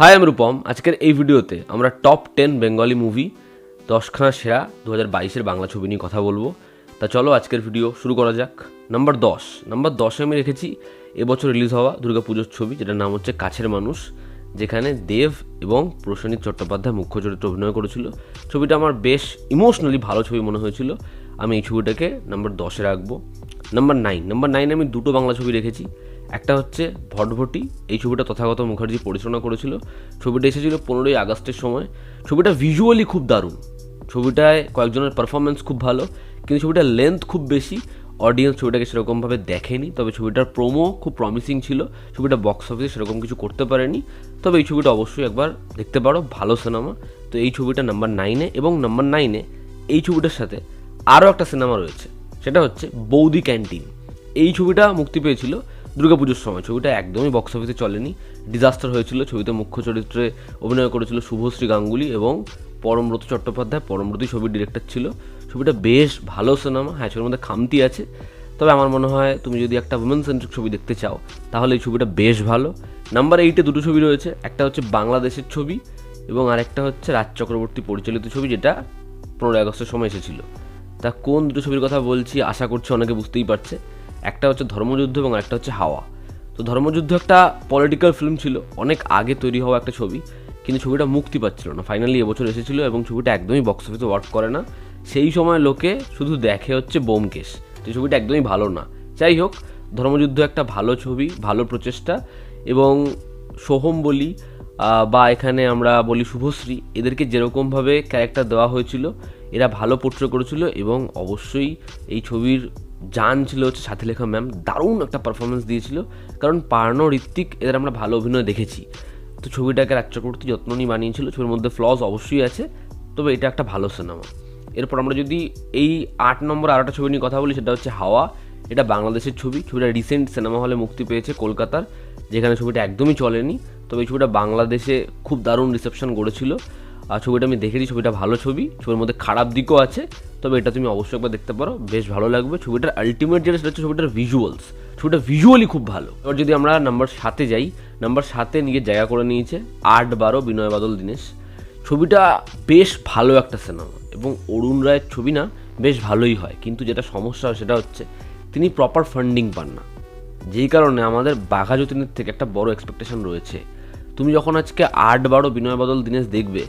High আমি রূপম আজকের এই ভিডিওতে আমরা টপ টেন বেঙ্গলি মুভি দশখানা সেরা দু হাজার বাইশের বাংলা ছবি নিয়ে কথা বলব। তা চলো আজকের ভিডিও শুরু করা যাক। নাম্বার দশ। নাম্বার দশে আমি রেখেছি এবছর রিলিজ হওয়া দুর্গাপুজোর ছবি, যেটার নাম হচ্ছে কাছের মানুষ, যেখানে দেব এবং প্রসেনজিৎ চট্টোপাধ্যায় মুখ্য চরিত্রে অভিনয় করেছিল। ছবিটা আমার বেশ ইমোশনালি ভালো ছবি মনে হয়েছিল। আমি এই ছবিটাকে নাম্বার দশে রাখব। নাম্বার নাইন নাম্বার নাইনে আমি দুটো বাংলা ছবি রেখেছি। একটা হচ্ছে ভটভটি, এই ছবিটা তথাগত মুখার্জি পরিচালনা করেছিল। ছবিটা এসেছিল পনেরোই আগস্টের সময়। ছবিটা ভিজুয়ালি খুব দারুণ। ছবিটায় কয়েকজনের পারফরমেন্স খুব ভালো, কিন্তু ছবিটার লেন্থ খুব বেশি। অডিয়েন্স ছবিটাকে সেরকমভাবে দেখেনি, তবে ছবিটার প্রোমো খুব প্রমিসিং ছিল। ছবিটা বক্স অফিসে সেরকম কিছু করতে পারেনি। তবে এই ছবিটা অবশ্যই একবার দেখতে পারো, ভালো সিনেমা তো এই ছবিটা নাম্বার নাইনে এবং নাম্বার নাইনে এই ছবিটার সাথে আরও একটা সিনেমা রয়েছে। সেটা হচ্ছে বৌদি ক্যান্টিন। এই ছবিটা মুক্তি পেয়েছিল দুর্গাপুজোর সময়। ছবিটা একদমই বক্স অফিসে চলেনি। ডিজাস্টার হয়েছিল। ছবিতে মুখ্য চরিত্রে অভিনয় করেছিল শুভশ্রী গাঙ্গুলি এবং পরমব্রত চট্টোপাধ্যায়। পরমব্রতই ছবির ডিরেক্টর ছিল। ছবিটা বেশ ভালো সিনেমা হ্যাঁ ছবির মধ্যে খামতি আছে। তবে আমার মনে হয় তুমি যদি একটা উমেন সেন্ট্রিক ছবি দেখতে চাও, তাহলে এই ছবিটা বেশ ভালো। নাম্বার এইটে দুটো ছবি রয়েছে। একটা হচ্ছে বাংলাদেশের ছবি এবং আরেকটা হচ্ছে রাজ চক্রবর্তী পরিচালিত ছবি যেটা পনেরোই আগস্টের সময় এসেছিল। তা কোন দুটো ছবির কথা বলছি, আশা করছি অনেকে বুঝতেই পারছে। একটা হচ্ছে ধর্মযুদ্ধ এবং একটা হচ্ছে হাওয়া। তো ধর্মযুদ্ধ একটা পলিটিক্যাল ফিল্ম ছিল, অনেক আগে তৈরি হওয়া একটা ছবি, কিন্তু ছবিটা মুক্তি পাচ্ছিল না। ফাইনালি এবছর এসেছিল এবং ছবিটা একদমই বক্স অফিসে ওয়ার্ক করে না। সেই সময় লোকে শুধু দেখে হচ্ছে বোমকেশ তো ছবিটা একদমই ভালো না। যাই হোক, ধর্মযুদ্ধ একটা ভালো ছবি, ভালো প্রচেষ্টা এবং সোহম বলি বা এখানে আমরা বলি শুভশ্রী, এদেরকে যেরকমভাবে ক্যারেক্টার দেওয়া হয়েছিল এরা ভালো পোট্রে করেছিল এবং অবশ্যই এই ছবির জান ছিল হচ্ছে সাথীলেখা ম্যাম দারুণ একটা পারফরমেন্স দিয়েছিল। কারণ পার্নো, ঋত্বিক এদের আমরা ভালো অভিনয় দেখেছি। তো ছবিটাকে রাজ চক্রবর্তী যত্ন নিয়ে বানিয়েছিল। ছবির মধ্যে ফ্লস অবশ্যই আছে। তবে এটা একটা ভালো সিনেমা এরপর আমরা যদি এই আট নম্বর আর একটা ছবি নিয়ে কথা বলি, সেটা হচ্ছে হাওয়া। এটা বাংলাদেশের ছবি। ছবিটা রিসেন্ট সিনেমা হলে মুক্তি পেয়েছে কলকাতার, যেখানে ছবিটা একদমই চলেনি। তবে এই ছবিটা বাংলাদেশে খুব দারুণ রিসেপশন গড়েছিল আর ছবিটা আমি দেখেছি, ছবিটা ভালো ছবি। ছবির মধ্যে খারাপ দিকও আছে, তবে এটা তুমি অবশ্যই একবার দেখতে পারো। বেশ ভালো লাগবে। ছবিটার আলটিমেট যেটা সেটা হচ্ছে ছবিটার ভিজুয়ালস ছবিটা ভিজুয়ালি খুব ভালো। এবার যদি আমরা নাম্বার সাতে যাই নাম্বার সাতে নিজের জায়গা করে নিয়েছে আট বারো বিনয় বাদল দীনেশ। ছবিটা বেশ ভালো একটা সিনেমা এবং অরুণ রায়ের ছবি না বেশ ভালোই হয়। কিন্তু যেটা সমস্যা হয় সেটা হচ্ছে, তিনি প্রপার ফান্ডিং পান না। যেই কারণে আমাদের বাঘা যতীনের থেকে একটা বড় এক্সপেকটেশন রয়েছে। তুমি যখন আজকে আট বারো বিনয় বাদল দীনেশ দেখবে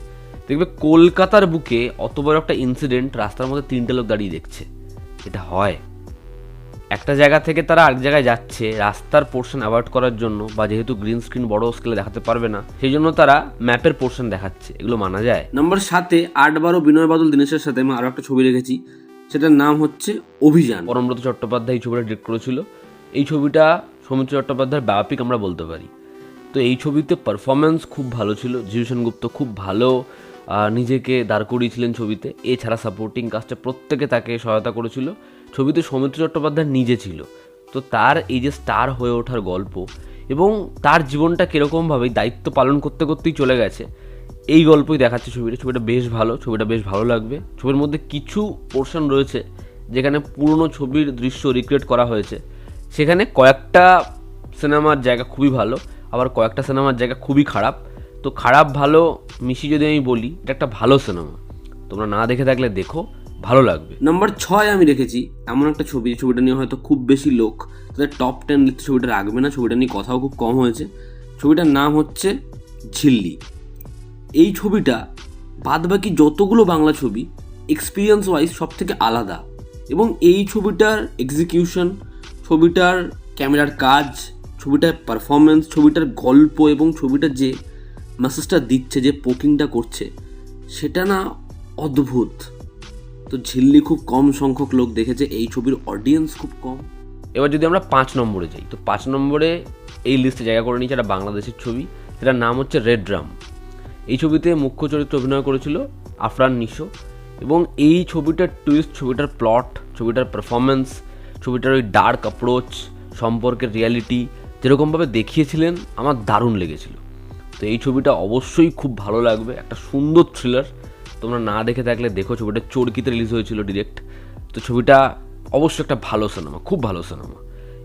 দেখবে কলকাতার বুকে অত বড় একটা ইনসিডেন্ট রাস্তার মধ্যে তিনটে লোক দাঁড়িয়ে দেখছে। এটা হয়। একটা জায়গা থেকে তারা আরেক জায়গায় যাচ্ছে রাস্তার পোর্শন অ্যাভয়েড করার জন্য বা যেহেতু গ্রিন স্ক্রিন বড় স্কেলে দেখাতে পারবে না সেই জন্য তারা ম্যাপের পোর্শন দেখাচ্ছে। এগুলো মানা যায়। নম্বর সাতে আট বারো বিনয় বাদল দীনেশের সাথে আমি আরও একটা ছবি রেখেছি। সেটার নাম হচ্ছে অভিযান। পরমব্রত চট্টোপাধ্যায় এই ছবিটা ডিরেক্ট করেছিল। এই ছবিটা সৌমিত্র চট্টোপাধ্যায়ের ব্যাপিক আমরা বলতে পারি। তো এই ছবিতে পারফরমেন্স খুব ভালো ছিল জিউ গুপ্ত খুব ভালো। নিজেকে দাঁড় করিয়েছিলেন ছবিতে। এছাড়া সাপোর্টিং কাস্টে প্রত্যেকে তাকে সহায়তা করেছিল। ছবিতে সৌমিত্র চট্টোপাধ্যায় নিজে ছিল। তো তার এই যে স্টার হয়ে ওঠার গল্প এবং তার জীবনটা কীরকমভাবে দায়িত্ব পালন করতে করতেই চলে গেছে, এই গল্পই দেখাচ্ছে ছবিটা। ছবিটা বেশ ভালো, ছবিটা বেশ ভালো লাগবে। ছবির মধ্যে কিছু পোর্শন রয়েছে যেখানে পুরনো ছবির দৃশ্য রিক্রিয়েট করা হয়েছে। সেখানে কয়েকটা সিনেমার জায়গা খুবই ভালো, আবার কয়েকটা সিনেমার জায়গা খুবই খারাপ। তো খারাপ ভালো মিশি যদি আমি বলি, এটা একটা ভালো সিনেমা। তোমরা না দেখে থাকলে দেখো, ভালো লাগবে। নাম্বার ছয় আমি রেখেছি, এমন একটা ছবি যে ছবিটা নিয়ে হয়তো খুব বেশি লোক, তাদের টপ টেন লিস্টে ছবিটা রাখবে না, ছবিটা নিয়ে কথাও খুব কম হয়েছে। ছবিটার নাম হচ্ছে ঝিল্লি। এই ছবিটা বাদ বাকি যতগুলো বাংলা ছবি এক্সপিরিয়েন্স ওয়াইজ সব থেকে আলাদা। এবং এই ছবিটার এক্সিকিউশন ছবিটার ক্যামেরার কাজ, ছবিটার পারফরমেন্স ছবিটার গল্প এবং ছবিটার যে মেসেজটা দিচ্ছে যে পোকিংটা করছে, সেটা না অদ্ভুত। তো ঝিল্লি খুব কম সংখ্যক লোক দেখেছে, এই ছবির অডিয়েন্স খুব কম। এবার যদি আমরা পাঁচ নম্বরে যাই, তো পাঁচ নম্বরে এই লিস্টে জায়গা করে নিয়েছে একটা বাংলাদেশের ছবি, যেটার নাম হচ্ছে রেড ড্রাম এই ছবিতে মুখ্য চরিত্রে অভিনয় করেছিল আফরান নিশো, এবং এই ছবিটার টুইস্ট ছবিটার প্লট ছবিটার পারফরমেন্স ছবিটার ওই ডার্ক অ্যাপ্রোচ সম্পর্কের রিয়ালিটি যেরকমভাবে দেখিয়েছিলেন, আমার দারুণ লেগেছিল। তো এই ছবিটা অবশ্যই খুব ভালো লাগবে। একটা সুন্দর থ্রিলার তোমরা না দেখে থাকলে দেখো ছবিটা। চরকিতে রিলিজ হয়েছিল ডিরেক্ট তো ছবিটা অবশ্যই একটা ভালো সিনেমা খুব ভালো সিনেমা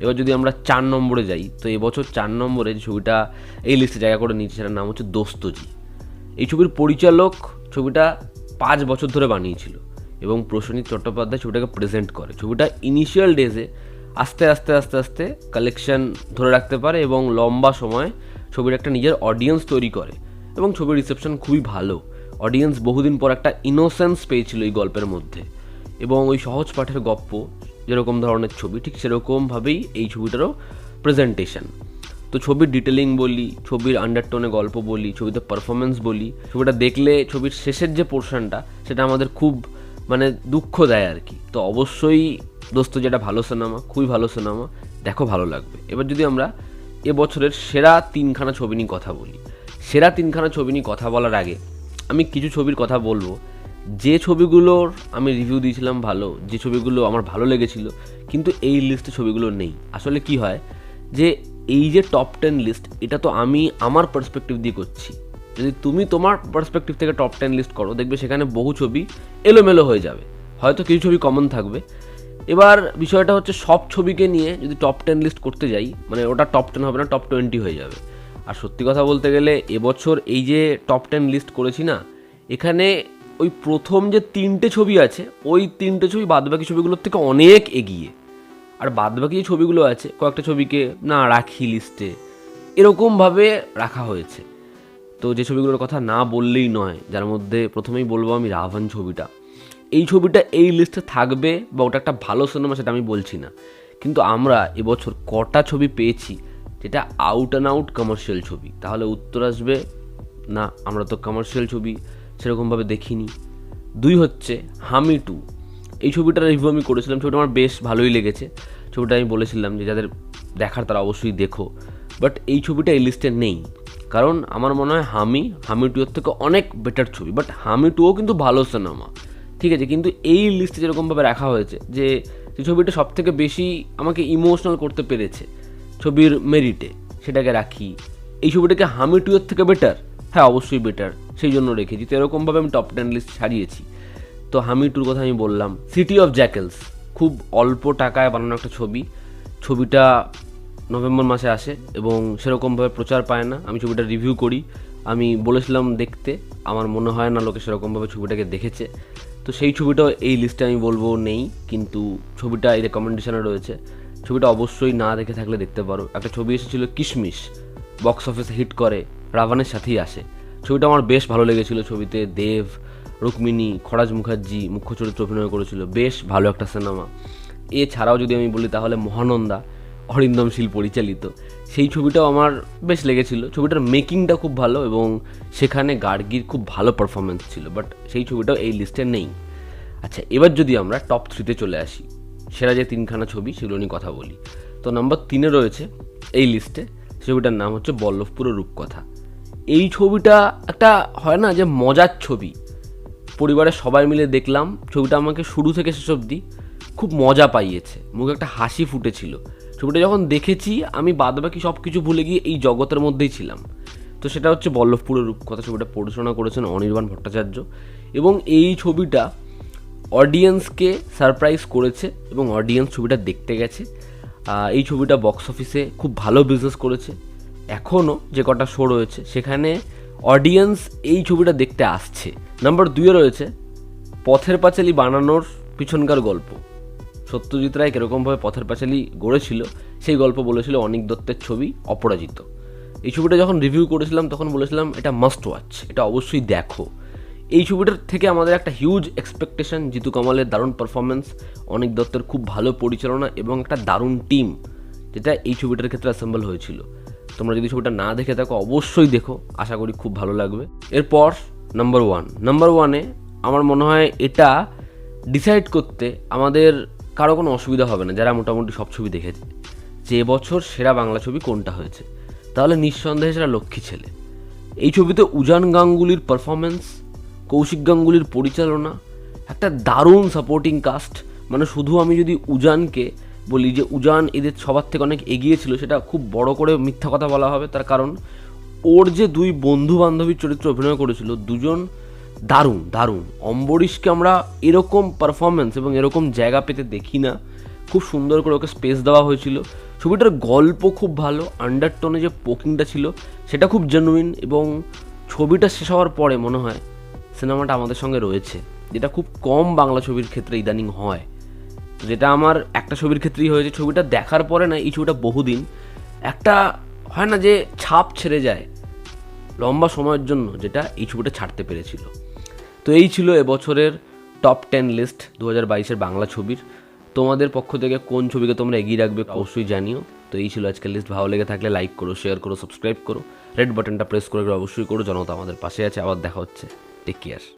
এবার যদি আমরা চার নম্বরে যাই, তো এবছর চার নম্বরে যে ছবিটা এই লিস্টে জায়গা করে নিয়েছে, সেটার নাম হচ্ছে দোস্তজি। এই ছবির পরিচালক ছবিটা পাঁচ বছর ধরে বানিয়েছিল এবং প্রসেনজিৎ চট্টোপাধ্যায় ছবিটাকে প্রেজেন্ট করে। ছবিটা ইনিশিয়াল ডেজে আস্তে আস্তে আস্তে আস্তে কালেকশন ধরে রাখতে পারে এবং লম্বা সময় ছবির একটা নিজের অডিয়েন্স তৈরি করে এবং ছবির রিসেপশন খুবই ভালো। অডিয়েন্স বহুদিন পর একটা ইনোসেন্স পেয়েছিল এই গল্পের মধ্যে। এবং ওই সহজ পাঠের গপ্প, যেরকম ধরনের ছবি, ঠিক সেরকমভাবেই এই ছবিটারও প্রেজেন্টেশন তো ছবির ডিটেলিং বলি, ছবির আন্ডারটোনে গল্প বলি, ছবিতে পারফরমেন্স বলি, ছবিটা দেখলে ছবির শেষের যে পোর্শনটা সেটা আমাদের খুব মানে দুঃখ দেয় আর কি তো অবশ্যই দোস্ত, যেটা ভালো সিনেমা খুবই ভালো সিনেমা দেখো ভালো লাগবে। এবার যদি আমরা এবছরের সেরা তিনখানা ছবি নিয়ে কথা বলি। সেরা তিনখানা ছবি নিয়ে কথা বলার আগে আমি কিছু ছবির কথা বলব। যে ছবিগুলোর আমি রিভিউ দিয়েছিলাম ভালো, যে ছবিগুলো আমার ভালো লেগেছিল, কিন্তু এই লিস্টে ছবিগুলো নেই। আসলে কি হয় যে এই যে টপ টেন লিস্ট এটা তো আমি আমার পার্সপেক্টিভ দিয়ে করছি। যদি তুমি তোমার পার্সপেক্টিভ থেকে টপ টেন লিস্ট করো, দেখবে সেখানে বহু ছবি এলোমেলো হয়ে যাবে। হয়তো কিছু ছবি কমন থাকবে। এবার বিষয়টা হচ্ছে সব ছবিকে নিয়ে যদি টপ টেন লিস্ট করতে যাই মানে ওটা টপ টেন হবে না টপ টোয়েন্টি হয়ে যাবে। আর সত্যি কথা বলতে গেলে এবছর এই যে টপ টেন লিস্ট করেছি না, এখানে ওই প্রথম যে তিনটে ছবি আছে, ওই তিনটে ছবি বাদবাকি ছবিগুলোর থেকে অনেক এগিয়ে। আর বাদবাকি যে ছবিগুলো আছে, কয়েকটা ছবিকে না রাখি লিস্টে এরকমভাবে রাখা হয়েছে। তো যে ছবিগুলোর কথা না বললেই নয়, যার মধ্যে প্রথমেই বলব আমি রাভান ছবিটা। এই ছবিটা এই লিস্টে থাকবে বা ওটা একটা ভালো সিনেমা সেটা আমি বলছি না। কিন্তু আমরা এবছর কটা ছবি পেয়েছি যেটা আউট অ্যান্ড আউট কমার্শিয়াল ছবি। তাহলে উত্তর আসবে, না, আমরা তো কমার্শিয়াল ছবি সেরকমভাবে দেখিনি। দুই হচ্ছে হামি টু। এই ছবিটার রিভিউ আমি করেছিলাম, ছবিটা আমার বেশ ভালোই লেগেছে। ছবিটা আমি বলেছিলাম যে যাদের দেখার তারা অবশ্যই দেখো। বাট এই ছবিটা এই লিস্টে নেই। কারণ আমার মনে হয় হামি হামি টু এর থেকে অনেক বেটার ছবি। বাট হামি টুও কিন্তু ভালো সিনেমা ঠিক আছে, কিন্তু এই লিস্টে যেরকমভাবে রাখা হয়েছে যে ছবিটা সব থেকে বেশি আমাকে ইমোশনাল করতে পেরেছে ছবির মেরিটে সেটাকে রাখি। এই ছবিটাকে হামি টু এর থেকে বেটার হ্যাঁ অবশ্যই বেটার সেই জন্য রেখেছি। তো এরকমভাবে আমি টপ টেন লিস্ট ছাড়িয়েছি তো হামি টুর কথা আমি বললাম। সিটি অফ জ্যাকেলস খুব অল্প টাকায় বানানো একটা ছবি। ছবিটা নভেম্বর মাসে আসে এবং সেরকমভাবে প্রচার পায় না। আমি ছবিটা রিভিউ করি। আমি বলেছিলাম দেখতে। আমার মনে হয় না লোকে সেরকমভাবে ছবিটাকে দেখেছে। তো সেই ছবিটাও এই লিস্টে আমি বলব নেই, কিন্তু ছবিটা এই রেকমেন্ডেশনে রয়েছে। ছবিটা অবশ্যই না দেখে থাকলে দেখতে পারো। একটা ছবি এসেছিল কিশমিশ বক্স অফিসে হিট করে, রাভানের সাথেই আসে। ছবিটা আমার বেশ ভালো লেগেছিল ছবিতে। দেব, রুক্মিণী, খরাজ মুখার্জি মুখ্য চরিত্র অভিনয় করেছিল। বেশ ভালো একটা সিনেমা এছাড়াও যদি আমি বলি তাহলে মহানন্দা অরিন্দম শীল পরিচালিত। সেই ছবিটাও আমার বেশ লেগেছিল। ছবিটার মেকিংটা খুব ভালো এবং সেখানে গার্গির খুব ভালো পারফরমেন্স ছিল বাট সেই ছবিটাও এই লিস্টে নেই। আচ্ছা এবার যদি আমরা টপ থ্রিতে চলে আসি, সেরা যে তিনখানা ছবি সেগুলো নিয়ে কথা বলি। তো নাম্বার তিনে রয়েছে এই লিস্টে ছবিটার নাম হচ্ছে বল্লভপুর রূপকথা। এই ছবিটা একটা হয় না যে মজার ছবি। পরিবারের সবাই মিলে দেখলাম, ছবিটা আমাকে শুরু থেকে শেষ অবধি খুব মজা পাইয়েছে। মুখে একটা হাসি ফুটেছিল। ছবিটা যখন দেখেছি, আমি বাদবাকি সব কিছু ভুলে গিয়ে এই জগতের মধ্যেই ছিলাম। তো সেটা হচ্ছে বল্লভপুরের রূপকথা। ছবিটা পরিচালনা করেছেন অনির্বাণ ভট্টাচার্য। এবং এই ছবিটা অডিয়েন্সকে সারপ্রাইজ করেছে এবং অডিয়েন্স ছবিটা দেখতে গেছে। এই ছবিটা বক্স অফিসে খুব ভালো বিজনেস করেছে। এখনও যে কটা শো রয়েছে, সেখানে অডিয়েন্স এই ছবিটা দেখতে আসছে। নাম্বার দুইয়ে রয়েছে, পথের পাঁচালি বানানোর পিছনকার গল্প। সত্যজিৎ রায় কীরকমভাবে পথের পাঁচালি গড়েছিল, সেই গল্প বলেছিল অনিক দত্তের ছবি অপরাজিত। এই ছবিটা যখন রিভিউ করেছিলাম, তখন বলেছিলাম এটা মাস্ট ওয়াচ এটা অবশ্যই দেখো। এই ছবিটার থেকে আমাদের একটা হিউজ এক্সপেকটেশন জিতু কামালের দারুণ পারফরমেন্স অনিক দত্তের খুব ভালো পরিচালনা এবং একটা দারুণ টিম যেটা এই ছবিটার ক্ষেত্রে অ্যাসেম্বল হয়েছিল। তোমরা যদি ছবিটা না দেখে থাকো, অবশ্যই দেখো, আশা করি খুব ভালো লাগবে। এরপর নাম্বার ওয়ান নাম্বার ওয়ানে আমার মনে হয় এটা ডিসাইড করতে আমাদের কারও কোনো অসুবিধা হবে না, যারা মোটামুটি সব ছবি দেখেছে। যে বছর সেরা বাংলা ছবি কোনটা হয়েছে? তাহলে নিঃসন্দেহে সেটা লক্ষ্মী ছেলে। এই ছবিতে উজান গাঙ্গুলির পারফরমেন্স কৌশিক গাঙ্গুলির পরিচালনা, একটা দারুণ সাপোর্টিং কাস্ট মানে শুধু আমি যদি উজানকে বলি যে উজান এদের সবার থেকে অনেক এগিয়ে ছিল, সেটা খুব বড় করে মিথ্যা কথা বলা হবে। তার কারণ, ওর যে দুই বন্ধু বান্ধবীর চরিত্র অভিনয় করেছিল, দুজন দারুণ দারুণ। অম্বরীশকে আমরা এরকম পারফরমেন্স এবং এরকম জায়গা পেতে দেখি না। খুব সুন্দর করে ওকে স্পেস দেওয়া হয়েছিল। ছবিটার গল্প খুব ভালো আন্ডারটোনে যে পোকিংটা ছিল, সেটা খুব জেনুইন এবং ছবিটা শেষ হওয়ার পরে মনে হয় সিনেমাটা আমাদের সঙ্গে রয়েছে। যেটা খুব কম বাংলা ছবির ক্ষেত্রে ইদানিং হয়। যেটা আমার একটা ছবির ক্ষেত্রেই হয়েছে। ছবিটা দেখার পরে না, এই ছবিটা বহুদিন একটা হয় না যে ছাপ ছেড়ে যায় লম্বা সময়ের জন্য, যেটা এই ছবিটা ছাড়তে পেরেছিল। তো এই ছিল এবছরের টপ টেন লিস্ট দু হাজার বাইশের বাংলা ছবির। তোমাদের পক্ষ থেকে কোন ছবিকে তোমরা এগিয়ে রাখবে অবশ্যই জানিও। তো এই ছিল আজকের লিস্ট ভালো লেগে থাকলে লাইক করো শেয়ার করো সাবস্ক্রাইব করো। রেড বাটনটা প্রেস করে অবশ্যই করো। জনতা আমাদের পাশে আছে। আবার দেখা হচ্ছে। Take care